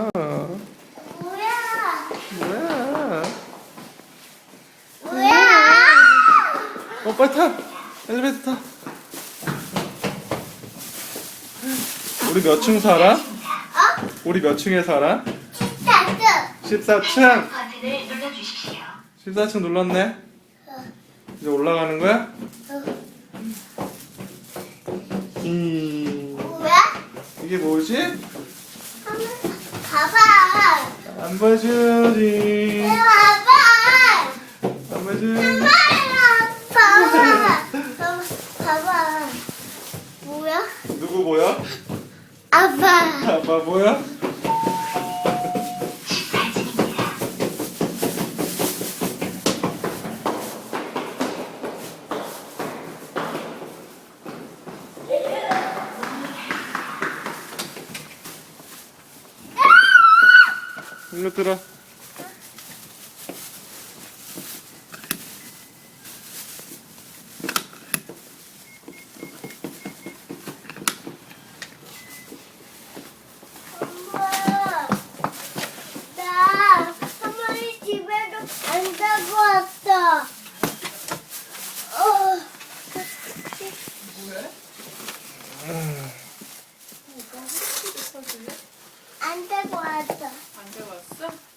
뭐야? 뭐야? 뭐야? 어, 빨리 타. 엘리베이터 타. 우리 몇 층 살아? 어? 우리 몇 층에 살아? 스타트. 14층. 버튼을 눌러주십시오. 14층 눌렀네. 이제 올라가는 거야? 음, 뭐야? 이게 뭐지? 봐봐. 안 봐줘야지. 봐봐. 안. 봐봐. 봐봐. 봐봐. 뭐야? 누구 뭐야? 아빠. 아빠 뭐야? 일로 들어. 엄마. 나 할머니 집에도 안 가고 왔어. 어. 안 가고 왔어. 안 가봤어?